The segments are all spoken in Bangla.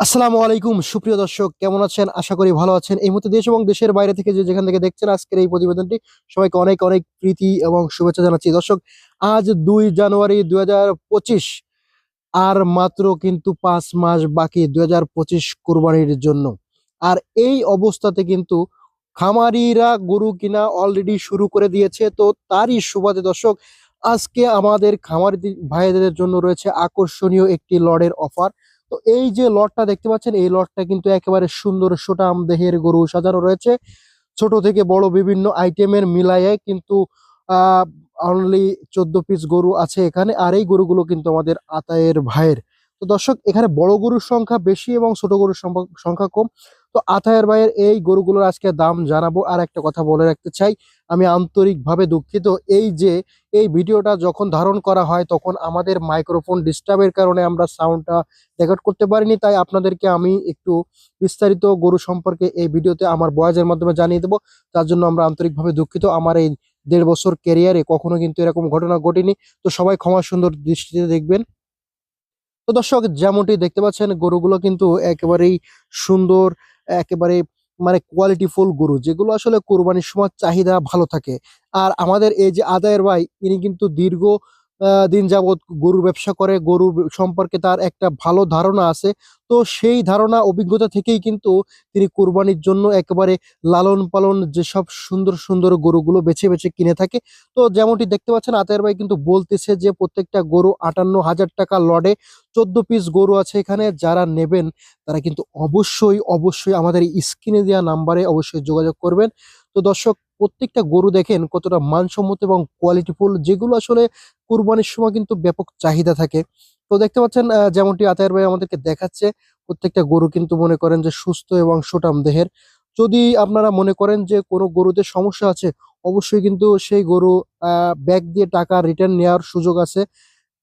আসসালামু আলাইকুম। সুপ্রিয় দর্শক, কেমন আছেন? আশা করি ভালো আছেন। এই মুহূর্তে দেশ এবং দেশের বাইরে থেকে যে যেখান থেকে দেখছেন আজকের এই প্রতিবেদনটি, সবাইকে অনেক অনেক প্রীতি এবং শুভেচ্ছা জানাচ্ছি। দর্শক, আজ দুই জানুয়ারি দুই হাজার পঁচিশ, আর মাত্র কিন্তু পাঁচ মাস বাকি দুই হাজার পঁচিশ কোরবানির জন্য। আর এই অবস্থাতে কিন্তু খামারিরা গরু কিনা অলরেডি শুরু করে দিয়েছে। তো তারই সুবাদে দর্শক, আজকে আমাদের খামারি ভাইদের জন্য রয়েছে আকর্ষণীয় একটি লড়ের অফার তো এই যে লটটা দেখতে পাচ্ছেন, এই লটটা কিন্তু একেবারে সুন্দর সোটাম দেহের গরু সাজানো রয়েছে। ছোট থেকে বড় বিভিন্ন আইটেমের মিলাইয়ে কিন্তু অনলি চোদ্দ পিস গরু আছে এখানে, আর এই গরুগুলো কিন্তু আমাদের আতায়ের ভাইয়ের। তো দর্শক, এখানে বড় গরুর সংখ্যা বেশি এবং ছোট গরুর সংখ্যা- কম। তো আথায়ের ভাইয়ের এই গরুগুলোর আজকে দাম জানাব আর একটা কথা বলে রাখতে চাই। আমি আন্তরিকভাবে দুঃখিত। এই যে, এই ভিডিওটা যখন ধারণ করা হয় তখন আমাদের মাইক্রোফোন ডিস্টার্বের কারণে আমরা সাউন্ডটা রেকর্ড করতে পারিনি, তাই আপনাদেরকে আমি একটু বিস্তারিত গরু সম্পর্কে এই ভিডিওতে আমার বয়সের মাধ্যমে জানিয়ে দেবো। তার জন্য আমরা আন্তরিকভাবে দুঃখিত। আমার এই দেড় বছর ক্যারিয়ারে কখনো কিন্তু এরকম ঘটনা ঘটেনি। তো সবাই ক্ষমা সুন্দর দৃষ্টিতে দেখবেন। তো দর্শক, যেমনটি দেখতে পাচ্ছেন, গরুগুলো কিন্তু একেবারেই সুন্দর, একেবারে মানে কোয়ালিটি ফুল গরু, যেগুলো আসলে কোরবানির সময় চাহিদা ভালো থাকে। আর আমাদের এই যে আদায়ের ভাই, ইনি কিন্তু দীর্ঘ দিন যাবৎ গরুর ব্যবসা করে গরু সম্পর্কে তার একটা ভালো ধারণা আছে। তো সেই ধারণা, অভিজ্ঞতা থেকেই কিন্তু তিনি কোরবানির জন্য একেবারে লালন পালন যেসব সুন্দর সুন্দর গরুগুলো বেছে বেছে কিনে থাকে। তো যেমনটি দেখতে পাচ্ছেন, আতায়ের ভাই কিন্তু বলতেছে যে, প্রত্যেকটা গরু আটান্ন হাজার টাকা লডে চোদ্দ পিস গরু আছে এখানে, যারা নেবেন তারা কিন্তু অবশ্যই অবশ্যই আমাদের স্ক্রিনে দেওয়া নাম্বারে অবশ্যই যোগাযোগ করবেন। তো দর্শক প্রত্যেকটা গরু দেখেন কতটা মানসম্মত এবং কোয়ালিটিফুল যেগুলো আসলে কুরবানির সময় কিন্তু ব্যাপক চাহিদা থাকে। তো দেখতে পাচ্ছেন যেমনটি আতায়ের ভাই আমাদেরকে দেখাচ্ছে, প্রত্যেকটা গরু কিন্তু মনে করেন যে সুস্থ এবং সুটাম দেহের। যদি আপনারা মনে করেন যে কোনো গরুতে সমস্যা আছে, অবশ্যই কিন্তু সেই গরু ব্যাগ দিয়ে টাকা রিটার্ন নেওয়ার সুযোগ আছে।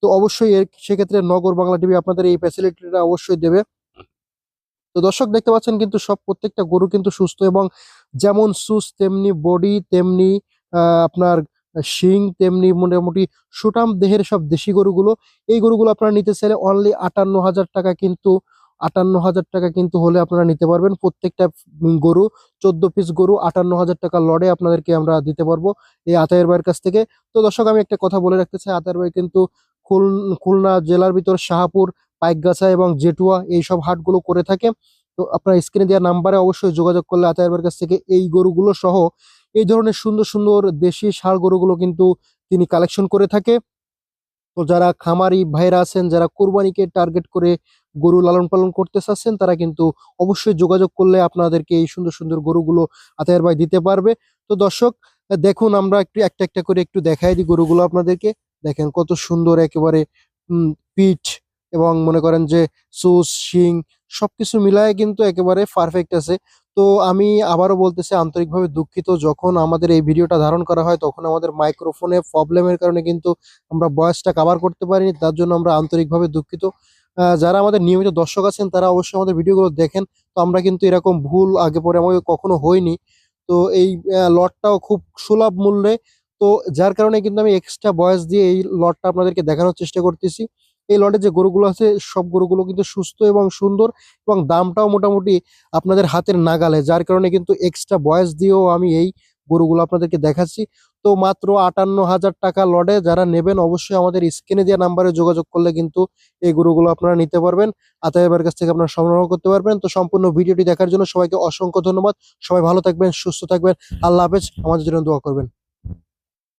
তো অবশ্যই সেক্ষেত্রে নগর বাংলা টিভি আপনাদের এই ফ্যাসিলিটিটা অবশ্যই দেবে। তো দর্শক দেখতে পাচ্ছেন কিন্তু সব প্রত্যেকটা গরু কিন্তু সুস্থ এবং যেমন সুস তেমনি বডি, তেমনি আপনার শিং, তেমনি মোটামুটি সুটাম দেহের সব দেশি গরুগুলো। এই গরুগুলো আপনারা নিতে চাইলে অনলি আটান্ন হাজার টাকা কিন্তু, আটান্ন হাজার টাকা কিন্তু হলে আপনারা নিতে পারবেন। প্রত্যেকটা গরু, চোদ্দ পিস গরু আটান্ন হাজার টাকা লড়ে আপনাদেরকে আমরা দিতে পারব এই আতায়ের ভাইয়ের কাছ থেকে। তো দর্শক, আমি একটা কথা বলে রাখতে চাই। আতায়ের ভাই কিন্তু খুলনা জেলার ভিতর শাহপুর, পাইকগাছা এবং জেটুয়া এইসব হাটগুলো করে থাকে। তো আপনার স্ক্রিনে দেওয়া নাম্বারে অবশ্যই যোগাযোগ করলে আতায়ের কাছ থেকে এই গরুগুলো সহ এই ধরনের সুন্দর সুন্দর দেশি ষাঁড় গরুগুলো কিন্তু তিনি কালেকশন করে থাকে। তো যারা খামারি ভাইরা আছেন, যারা কোরবানিকে টার্গেট করে গরু লালন পালন করতে চাচ্ছেন, তারা কিন্তু অবশ্যই যোগাযোগ করলে আপনাদেরকে এই সুন্দর সুন্দর গরুগুলো আতায়ের ভাই দিতে পারবে। তো দর্শক, দেখুন আমরা একটু একটা একটা করে একটু দেখাই দিই গরুগুলো আপনাদেরকে। দেখেন কত সুন্দর একেবারে পিঠ এবং মনে করেন যে সুস, শিং সবকিছু মিলায় কিন্তু একেবারে পারফেক্ট আছে। তো আমি আবারও বলতেছি, আন্তরিকভাবে দুঃখিত যখন আমাদের এই ভিডিওটা ধারণ করা হয়, তখন আমাদের মাইক্রোফোনে প্রবলেমের কারণে কিন্তু আমরা বয়সটা কভার করতে পারিনি, তার জন্য আমরা আন্তরিকভাবে দুঃখিত। যারা আমাদের নিয়মিত দর্শক আছেন, তারা অবশ্যই আমাদের ভিডিওগুলো দেখেন। তো আমরা কিন্তু এরকম ভুল আগে পরে আমাকে কখনো হয়নি। তো এই লটটাও খুব সুলভ মূল্যে তো যার কারণে কিন্তু আমি এক্সট্রা বয়স দিয়ে এই লটটা আপনাদেরকে দেখানোর চেষ্টা করতেছি। এই লটে যে গরুগুলো আছে সব গরুগুলো কিন্তু সুস্থ এবং সুন্দর এবং দামটাও মোটামুটি আপনাদের হাতের নাগালে যার কারণে কিন্তু এক্সট্রা বয়স দিয়েও আমি এই গরুগুলো আপনাদেরকে দেখাচ্ছি। তো মাত্র আটান্ন হাজার টাকা লডে যারা নেবেন অবশ্যই আমাদের স্ক্রিনে দেওয়া নাম্বারে যোগাযোগ করলে কিন্তু এই গরুগুলো আপনারা নিতে পারবেন। আতাইবার কাছ থেকে আপনারা সংগ্রহ করতে পারবেন। তো সম্পূর্ণ ভিডিওটি দেখার জন্য সবাইকে অসংখ্য ধন্যবাদ। সবাই ভালো থাকবেন সুস্থ থাকবেন। আল্লাহ হাফেজ। আমাদের জন্য দোয়া করবেন।